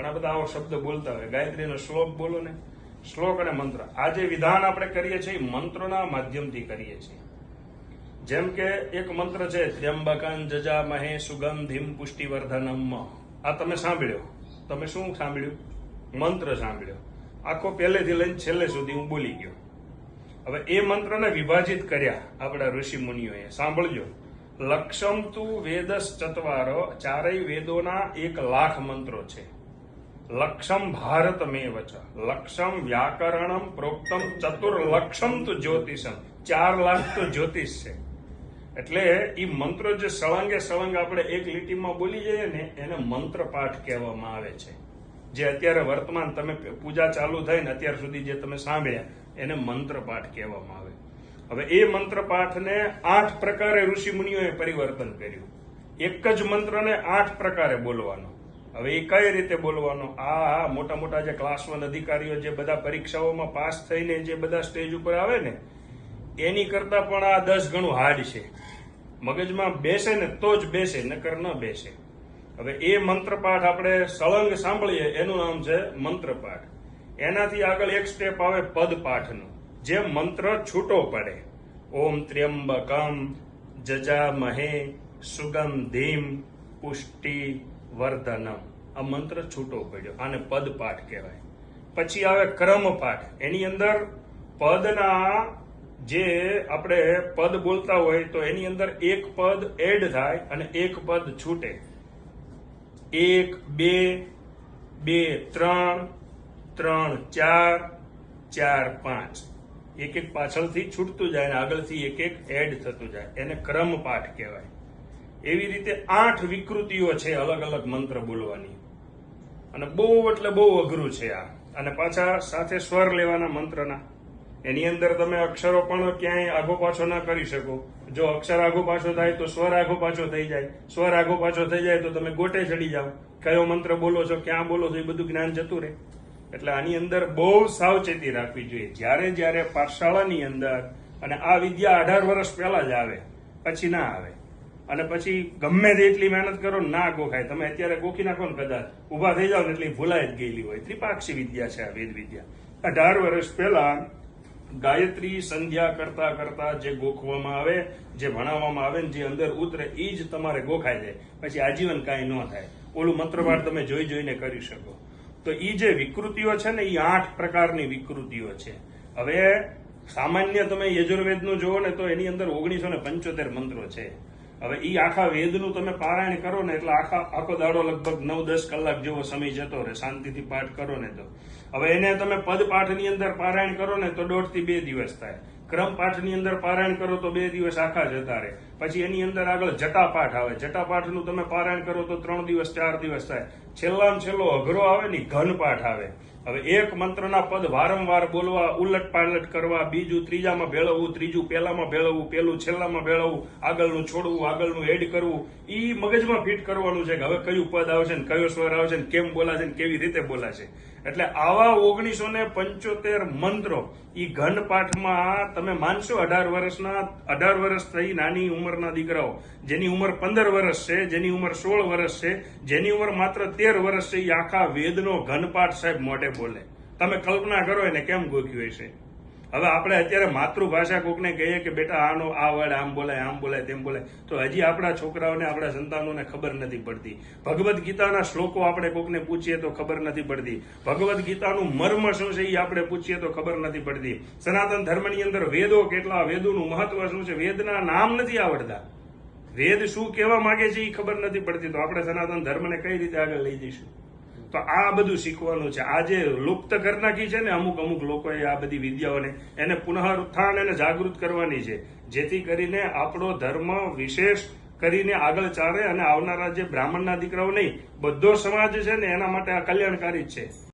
ઘણા બધા આવો શબ્દ બોલતા હોય. ગાયત્રીનો શ્લોક બોલો ને. શ્લોક અને મંત્ર. આ જે વિધાન આપણે કરીએ છીએ મંત્રોના માધ્યમથી કરીએ છીએ. જેમ કે એક મંત્ર છે, ત્ર્યંબકન જજા મહે સુગંધિમ પુષ્ટિવર્ધનમ. આ તમે સાંભળ્યો? તમે શું સાંભળ્યું? મંત્ર સાંભળ્યો. આખો પહેલેથી લઈને છેલ્લે સુધી હું બોલી ગયો. હવે એ મંત્રને વિભાજિત કર્યા આપણા ઋષિ મુનિઓએ. સાંભળજો. લક્ષમ તું વેદસ ચતવારો, ચારેય વેદોના એક લાખ મંત્રો છે. લક્ષમ ભારતમેવ ચ લક્ષમ વ્યાકરણમ પ્રોક્તમ ચતુર્લક્ષમ તો જ્યોતિષમ ચાર લાખ તો જ્યોતિષ છે એટલે એ મંત્રો જે સળંગે સળંગ આપણે એક લીટીમાં બોલી જઈએ ને, એને મંત્ર પાઠ કહેવામાં આવે છે. જે અત્યારે વર્તમાન તમે પૂજા ચાલુ થઈ ને, અત્યાર સુધી જે તમે સાંભળ્યા, એને મંત્ર પાઠ કહેવામાં આવે. હવે એ મંત્ર પાઠને આઠ પ્રકારે ઋષિ મુનિઓએ પરિવર્તન કર્યું. એક જ મંત્રને આઠ પ્રકારે બોલવાનો. હવે એ કઈ રીતે બોલવાનો? આ મોટા મોટા જે ક્લાસ વન અધિકારીઓ જે બધા પરીક્ષાઓમાં પાસ થઈને જે બધા સ્ટેજ ઉપર આવે ને, એની કરતા પણ આ દસ ગણું હાર્ડ છે. મગજમાં બેસે ને તો જ બેસે, નકર ન બેસે. હવે એ મંત્રપાઠ આપણે સળંગ સાંભળીએ, એનું નામ છે મંત્રપાઠ. એનાથી આગળ એક સ્ટેપ આવે પદપાઠનું, જે મંત્ર છૂટો પડે. ઓમ ત્ર્યંબકમ જજામહે ધીમ પુષ્ટિ વર્ધનમ. આ મંત્ર છૂટો પડ્યો. આને પદપાઠ કહેવાય. પછી આવે ક્રમપાઠ. એની અંદર પદના જે આપણે પદ બોલતા હોય તો એની અંદર એક પદ એડ થાય અને એક પદ છૂટે. એક, બે બે, ત્રણ ત્રણ, ચાર ચાર, પાંચ. એક એક પાછળથી છૂટતું જાય અને આગળથી એક એક એડ થતું જાય. એને ક્રમ પાઠ કહેવાય. એવી રીતે આઠ વિકૃતિઓ છે અલગ અલગ મંત્ર બોલવાની. અને બહુ એટલે બહુ અઘરું છે આ. અને પાછા સાથે સ્વર લેવાના મંત્રના. એની અંદર તમે અક્ષરો પણ ક્યાંય આગો પાછો ના કરી શકો. જો અક્ષર આગો પાછો થાય તો સ્વર આગો પાછો થઈ જાય. સ્વર આગો પાછો થઈ જાય તો તમે ગોટે ચડી જાઓ. કયો મંત્ર બોલો છો, ક્યાં બોલો છો એ બધું જ્ઞાન જતું રહે. એટલે આની અંદર બહુ સાવચેતી રાખવી જોઈએ. જ્યારે જ્યારે પાઠશાળાની અંદર અને આ વિદ્યા અઢાર વર્ષ પહેલા જ આવે, પછી ના આવે. અને પછી ગમે તે એટલી મહેનત કરો, ના ગોખાય. તમે અત્યારે ગોખી નાખો ને કદાચ. ઊભા થઈ જાવ ને એટલી ભૂલાઈ જ ગયેલી હોય. ત્રિપાક્ષી વિદ્યા છે આ વેદ વિદ્યા. અઢાર વર્ષ પહેલા ગાયત્રી સંધ્યા કરતા કરતા જે ગોખવામાં આવે, જે ભણાવવામાં આવે ને જે અંદર ઉતરે એ જ તમારે ગોખાય જાય. પછી આજીવન કાંઈ ન થાય. ઓલું મંત્રપાઠ તમે જોઈ જોઈને કરી શકો. તો એ જે વિકૃતિઓ છે ને એ આઠ પ્રકારની વિકૃતિઓ છે. હવે સામાન્ય તમે યજુર્વેદનું જુઓ ને તો એની અંદર ઓગણીસો ને પંચોતેર મંત્રો છે. હવે એ આખા વેદનું તમે પારાયણ કરો ને એટલે આખા, આખો દાડો લગભગ નવ, દસ કલાક જેવો સમય જતો રહે. શાંતિથી પાઠ કરો ને તો. હવે એને તમે પદ પાઠની અંદર પારાયણ કરો ને તો દોઢથી બે દિવસ થાય. ક્રમ પાઠની અંદર પારાયણ કરો તો બે દિવસ આખા જતા રહે. પછી એની અંદર આગળ જટાપાઠ આવે. જટાપાઠનું તમે પારાયણ કરો તો ત્રણ દિવસ, ચાર દિવસ થાય. છેલ્લામાં છેલ્લો અઘરો આવે ને ઘન પાઠ આવે. હવે એક મંત્રના પદ વારંવાર બોલવા, ઉલટ પાલટ કરવા, બીજું ત્રીજામાં ભેળવવું, ત્રીજું પહેલામાં ભેળવવું, પેલું છેલ્લામાં ભેળવવું, આગળનું છોડવું, આગળનું એડ કરવું, ઈ મગજમાં ફિટ કરવાનું છે કે હવે કયું પદ આવશે ને કયો સ્વર આવશે ને કેમ બોલાશે ને કેવી રીતે બોલાશે. એટલે આવા ઓગણીસો ને પંચોતેર મંત્રો એ ઘન પાઠમાં તમે માનશો અઢાર વર્ષના, અઢાર વર્ષ થઈ નાની ઉંમરના દીકરાઓ, જેની ઉંમર પંદર વર્ષ છે, જેની ઉંમર સોળ વર્ષ છે, જેની ઉંમર માત્ર તેર વર્ષ છે એ આખા વેદનો ઘનપાઠ સાહેબ મોઢે બોલે. તમે કલ્પના કરો એને કેમ ગોખ્યું હશે? હવે આપણે અત્યારે માતૃભાષા કોકને કહીએ કે બેટા, આનો આ વર્ડ આમ બોલાય આમ બોલાય, તેમ બોલાય. તો હજી આપણા છોકરાઓને, આપણા સંતાનોને ખબર નથી પડતી. ભગવદ્ ગીતાના શ્લોકો આપણે કોકને પૂછીએ તો ખબર નથી પડતી. ભગવદ્ ગીતાનું મર્મ શું છે એ આપણે પૂછીએ તો ખબર નથી પડતી. સનાતન ધર્મની અંદર વેદો કેટલા, વેદોનું મહત્વ શું છે? વેદના નામ નથી આવડતા. વેદ શું કહેવા માંગે છે એ ખબર નથી પડતી. તો આપણે સનાતન ધર્મને કઈ રીતે આગળ લઈ જઈશું? તો આ બધું શીખવાનું છે. આ જે લુપ્ત કરી નાખી છે ને અમુક અમુક લોકોએ આ બધી વિદ્યાઓને એને પુનઃઉત્થાન અને જાગૃત કરવાની છે. જેથી કરીને આપણો ધર્મ વિશેષ કરીને આગળ ચાલે અને આવનારા જે બ્રાહ્મણના દીકરાઓ નહીં, બધો સમાજ છે ને એના માટે આ કલ્યાણકારી જ છે.